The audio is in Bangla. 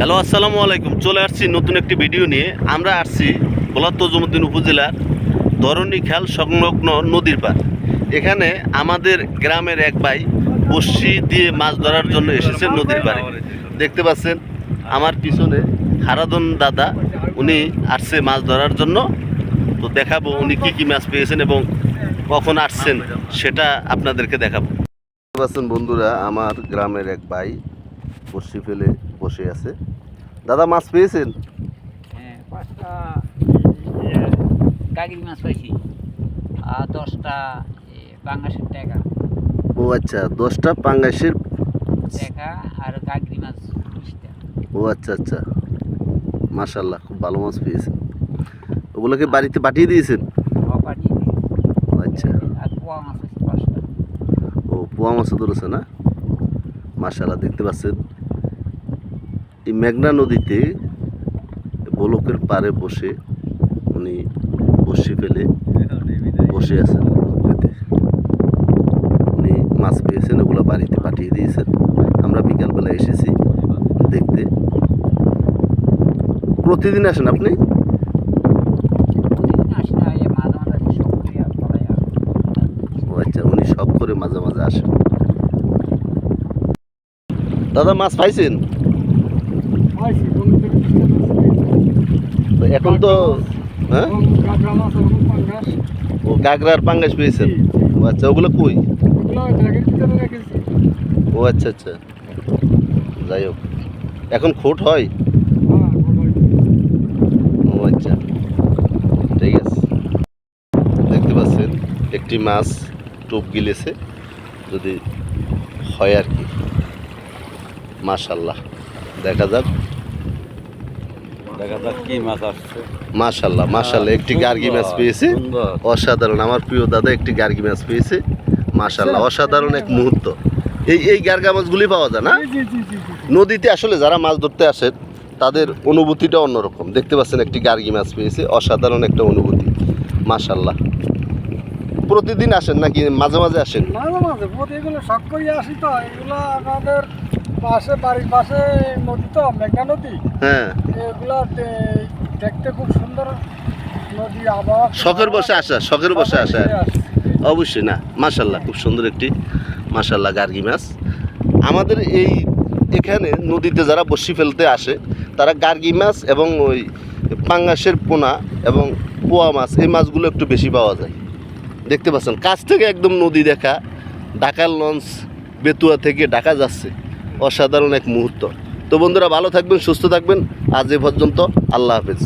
হ্যালো, আসসালামু আলাইকুম। চলে আসছি নতুন একটি ভিডিও নিয়ে। আমরা আসছি বলার তজুমুদ্দিন উপজেলার ধরণী খেল সংলগ্ন নদীর পার এখানে আমাদের গ্রামের এক ভাই বসি দিয়ে মাছ ধরার জন্য এসেছেন নদীর পাড়ে। দেখতে পাচ্ছেন, আমার পিছনে হারাদন দাদা, উনি আসছে মাছ ধরার জন্য। তো দেখাবো উনি কি কি মাছ পেয়েছেন এবং কখন আসছেন, সেটা আপনাদেরকে দেখাবো। দেখতে পাচ্ছেন বন্ধুরা, আমার গ্রামের এক ভাই বসি ফেলে বসে আছে। দাদা মাছ পেয়েছেন? হ্যাঁ পাঁচটা মাছ পাইছি। আর দশটা টাকা। ও আচ্ছা দশটা পাঙ্গাসের টাকা আর মাছ ও আচ্ছা আচ্ছা। মাশাল্লাহ খুব ভালো মাছ পেয়েছেন। ওগুলোকে বাড়িতে পাঠিয়ে দিয়েছেন? ও আচ্ছা। পোয়া মাছ ও পোয়া মাছও ধরেছে না? মাশাল্লাহ দেখতে পাচ্ছেন? এই মেঘনা নদীতে বলকের পাড়ে বসে উনি বসি ফেলে বসে আছেন। উনি মাছ পেয়েছেন, ওগুলো বাড়িতে পাঠিয়ে দিয়েছেন। আমরা বিকালবেলা এসেছি দেখতে। প্রতিদিন আসেন আপনি? আচ্ছা উনি সব করে মাঝে মাঝে আসেন। দাদা মাছ পাইছেন? তো এখন তো হ্যাঁ? ও কাঁকড়ার পাঙ্গাস পেয়েছেন? ও আচ্ছা ওগুলো কই? ও আচ্ছা আচ্ছা। যাই হোক এখন খোট হয়। ও আচ্ছা। ঠিক আছে। দেখতে পাচ্ছেন একটি মাছ টোপ গিলেছে যদি হয় আর কি। মাশাল্লাহ দেখা যাক। দেখা যাক কি মাছ আসছে। মাশাল্লাহ মাশাল্লাহ একটি গার্গি মাছ পেয়েছে। অসাধারণ আমার প্রিয় দাদা একটি গার্গি মাছ পেয়েছে। মাশাল্লাহ অসাধারণ এক মুহূর্ত। এই এই গার্গা মাছগুলি পাওয়া যায় না? নদীতে আসলে যারা মাছ ধরতে আসেন তাদের অনুভূতিটা অন্যরকম। দেখতে পাচ্ছেন একটি গার্গি মাছ পেয়েছে অসাধারণ একটা অনুভূতি। মাশাল্লাহ প্রতিদিন আসেন নাকি মাঝে মাঝে আসেন? মাঝে মাঝে এগুলো শখ করিয়া আসি তো এগুলো আমাদের পাশে বাড়ির পাশে নদী তো মেঘনা নদী। হ্যাঁ। এগুলা দেখতে খুব সুন্দর নদী আবহাওয়া শখের বসে আসা শখের বসে আসা। অবশ্যই না মাশাল্লাহ খুব সুন্দর একটি মাশাল্লাহ গার্গি মাছ। আমাদের এই এখানে নদীতে যারা বসি ফেলতে আসে তারা গার্গি মাছ এবং ওই পাঙ্গাসের পোনা এবং পোয়া মাছ এই মাছগুলো একটু বেশি পাওয়া যায়। দেখতে পাচ্ছেন কাছ থেকে একদম নদী দেখা ঢাকার লঞ্চ বেতুয়া থেকে ঢাকা যাচ্ছে। অসাধারণ এক মুহূর্ত। তো বন্ধুরা ভালো থাকবেন সুস্থ থাকবেন। আজ এ পর্যন্ত আল্লাহ হাফেজ।